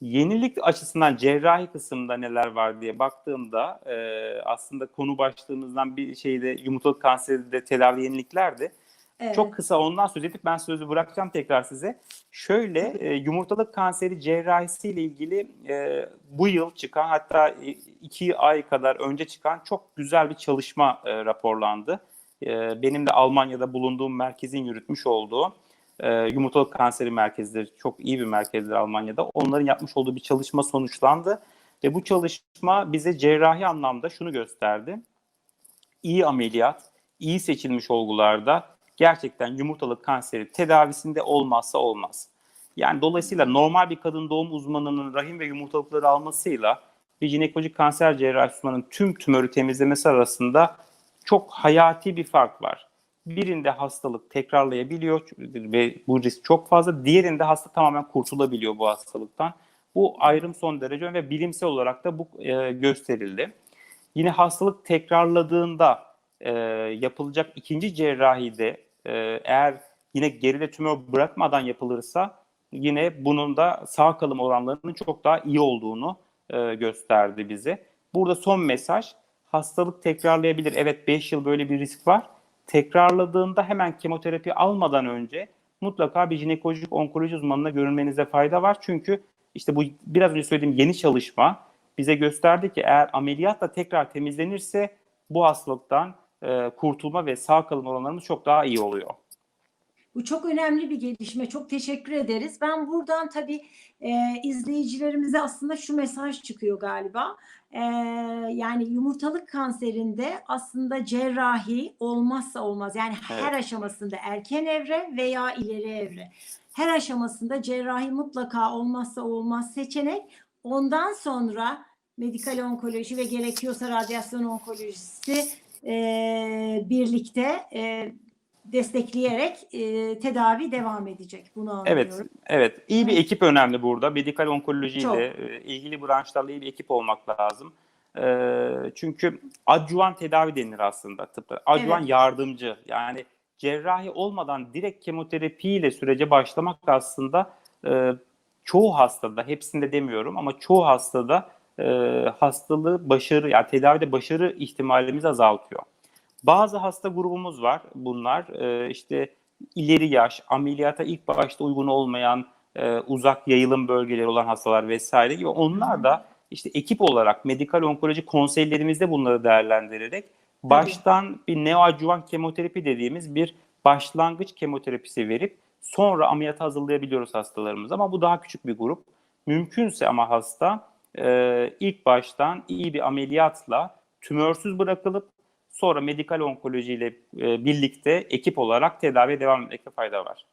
Yenilik açısından cerrahi kısımda neler var diye baktığımda e, aslında konu başlığımızdan bir şeyde yumurtalık kanseri de tedavi yeniliklerdi. Evet. Çok kısa ondan söz edip ben sözü bırakacağım tekrar size. Şöyle e, yumurtalık kanseri cerrahisiyle ilgili e, bu yıl çıkan hatta iki ay kadar önce çıkan çok güzel bir çalışma e, raporlandı. E, benim de Almanya'da bulunduğum merkezin yürütmüş olduğu e, yumurtalık kanseri merkezleri çok iyi bir merkezdir Almanya'da. Onların yapmış olduğu bir çalışma sonuçlandı ve bu çalışma bize cerrahi anlamda şunu gösterdi. İyi ameliyat, iyi seçilmiş olgularda gerçekten yumurtalık kanseri tedavisinde olmazsa olmaz. Yani dolayısıyla normal bir kadın doğum uzmanının rahim ve yumurtalıkları almasıyla bir jinekolojik kanser cerrahisi uzmanının tüm tümörü temizlemesi arasında çok hayati bir fark var. Birinde hastalık tekrarlayabiliyor ve bu risk çok fazla. Diğerinde hasta tamamen kurtulabiliyor bu hastalıktan. Bu ayrım son derece ve bilimsel olarak da bu e, gösterildi. Yine hastalık tekrarladığında e, yapılacak ikinci cerrahide e, eğer yine geride tümör bırakmadan yapılırsa yine bunun da sağ kalım oranlarının çok daha iyi olduğunu e, gösterdi bize. Burada son mesaj hastalık tekrarlayabilir. Evet 5 yıl böyle bir risk var. Tekrarladığında hemen kemoterapi almadan önce mutlaka bir jinekolojik onkoloji uzmanına görünmenize fayda var. Çünkü işte bu biraz önce söylediğim yeni çalışma bize gösterdi ki eğer ameliyatla tekrar temizlenirse bu hastalıktan e, kurtulma ve sağ kalım oranlarımız çok daha iyi oluyor. Bu çok önemli bir gelişme. Çok teşekkür ederiz. Ben buradan tabii e, izleyicilerimize aslında şu mesaj çıkıyor galiba. E, yani yumurtalık kanserinde aslında cerrahi olmazsa olmaz. Yani her aşamasında erken evre veya ileri evre. Her aşamasında cerrahi mutlaka olmazsa olmaz seçenek. Ondan sonra medikal onkoloji ve gerekiyorsa radyasyon onkolojisi e, birlikte e, destekleyerek e, tedavi devam edecek. Bunu anlıyorum. Evet, evet. İyi bir ekip önemli burada. Medikal onkolojiyle e, ilgili branşlarla iyi bir ekip olmak lazım. E, çünkü adjuvan tedavi denir aslında tıpta. Adjuvan Evet. yardımcı. Yani cerrahi olmadan direkt kemoterapiyle sürece başlamak aslında e, çoğu hastada, hepsinde demiyorum ama çoğu hastada e, hastalığı başarı, yani tedavide başarı ihtimalimizi azaltıyor. Bazı hasta grubumuz var. Bunlar e, işte ileri yaş, ameliyata ilk başta uygun olmayan, e, uzak yayılım bölgeleri olan hastalar vesaire gibi. Onlar da işte ekip olarak medikal onkoloji konseylerimizde bunları değerlendirerek baştan bir neoadjuvan kemoterapi dediğimiz bir başlangıç kemoterapisi verip sonra ameliyata hazırlayabiliyoruz hastalarımız. Ama bu daha küçük bir grup. Mümkünse ama hasta e, ilk baştan iyi bir ameliyatla tümörsüz bırakılıp sonra medikal onkoloji ile e, birlikte ekip olarak tedaviye devam etmekte fayda var.